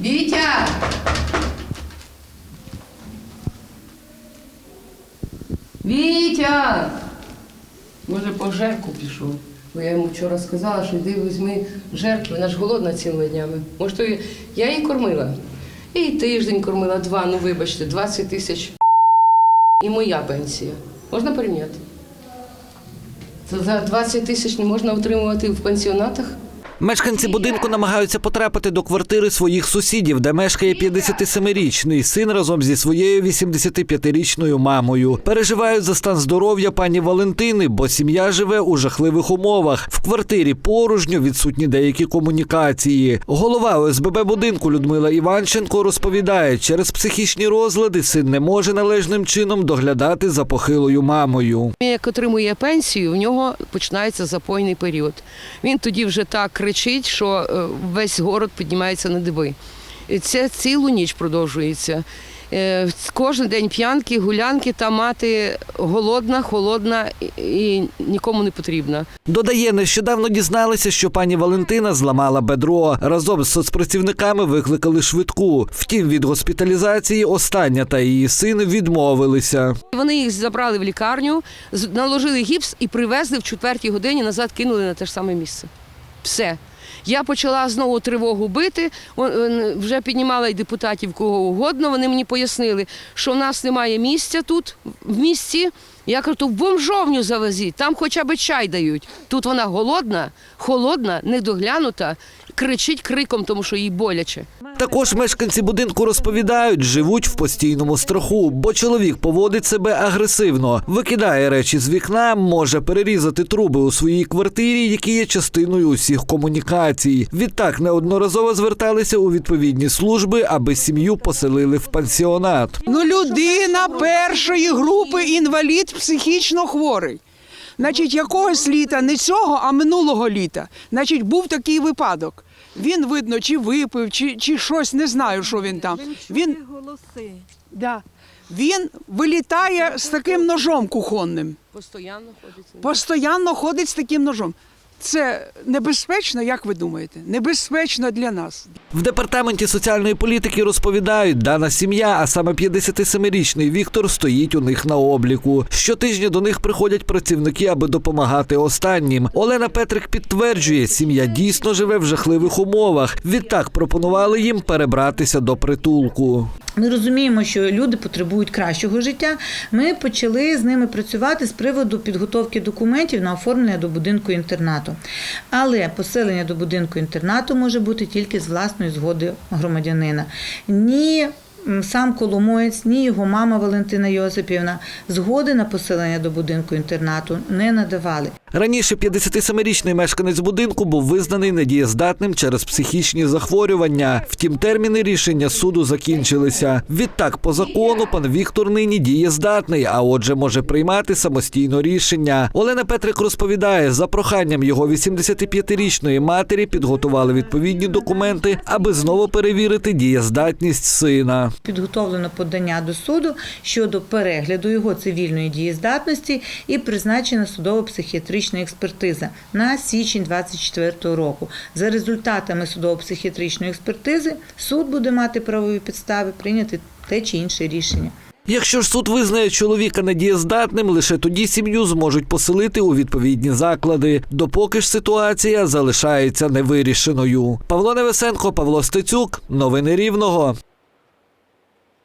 Вітя! Вітя! Може, по жерку пішов. Бо я йому вчора сказала, що йди візьми жерку, вона ж голодна цілими днями. Може, то я її кормила. І тиждень кормила два, ну вибачте, 20 тисяч. І моя пенсія. Можна порівняти? За 20 тисяч не можна отримувати в пенсіонатах? Мешканці будинку намагаються потрапити до квартири своїх сусідів, де мешкає 57-річний син разом зі своєю 85-річною мамою. Переживають за стан здоров'я пані Валентини, бо сім'я живе у жахливих умовах. В квартирі порожньо відсутні деякі комунікації. Голова ОСББ будинку Людмила Іванченко розповідає, через психічні розлади син не може належним чином доглядати за похилою мамою. Як отримує пенсію, в нього починається запойний період. Він тоді вже так кричить, що е, весь город піднімається на диби. І це цілу ніч продовжується. Е, Кожен день п'янки, гулянки, та мати голодна, холодна і- і нікому не потрібна. Додає, нещодавно дізналися, що пані Валентина зламала бедро. Разом з соцпрацівниками викликали швидку. Втім, від госпіталізації остання та її син відмовилися. Вони їх забрали в лікарню, наложили гіпс і привезли в четвертій годині назад, кинули на те ж саме місце. Все. Я почала знову тривогу бити. Е, Вже піднімала й депутатів кого угодно. Вони мені пояснили, що в нас немає місця тут, в місті. Я кажу, то в бомжовню завезіть, там хоча б чай дають. Тут вона голодна, холодна, недоглянута, кричить криком, тому що їй боляче. Також мешканці будинку розповідають, живуть в постійному страху, бо чоловік поводить себе агресивно, викидає речі з вікна, може перерізати труби у своїй квартирі, які є частиною усіх комунікацій. Відтак неодноразово зверталися у відповідні служби, аби сім'ю поселили в пансіонат. Ну, людина першої групи інвалід психічно хворий. Значить, якогось літа, не цього, а минулого літа. Значить, був такий випадок. Він, видно, чи випив, чи, чи щось, не знаю, що він там. Він, голоси. да, він вилітає з таким ножом кухонним. Постоянно ходить. Постоянно ходить з таким ножом. Це небезпечно, як ви думаєте? Небезпечно для нас. В департаменті соціальної політики розповідають, дана сім'я, а саме 57-річний Віктор, стоїть у них на обліку. Щотижня до них приходять працівники, аби допомагати останнім. Олена Петрик підтверджує, сім'я дійсно живе в жахливих умовах. Відтак пропонували їм перебратися до притулку. Ми розуміємо, що люди потребують кращого життя. Ми почали з ними працювати з приводу підготовки документів на оформлення до будинку інтернату. Але поселення до будинку інтернату може бути тільки з власної згоди громадянина. Ні сам Коломоєць, ні його мама Валентина Йосипівна згоди на поселення до будинку інтернату не надавали. Раніше 57-річний мешканець будинку був визнаний недієздатним через психічні захворювання. Втім, терміни рішення суду закінчилися. Відтак, по закону, пан Віктор нині дієздатний, а отже, може приймати самостійно рішення. Олена Петрик розповідає, за проханням його 85-річної матері підготували відповідні документи, аби знову перевірити дієздатність сина. Підготовлено подання до суду щодо перегляду його цивільної дієздатності і призначена судово-психіатрична експертиза на січень 2024 року. За результатами судово-психіатричної експертизи суд буде мати правові підстави прийняти те чи інше рішення. Якщо ж суд визнає чоловіка недієздатним, лише тоді сім'ю зможуть поселити у відповідні заклади. Допоки ж ситуація залишається невирішеною. Павло Невесенко, Павло Стецюк, новини Рівного.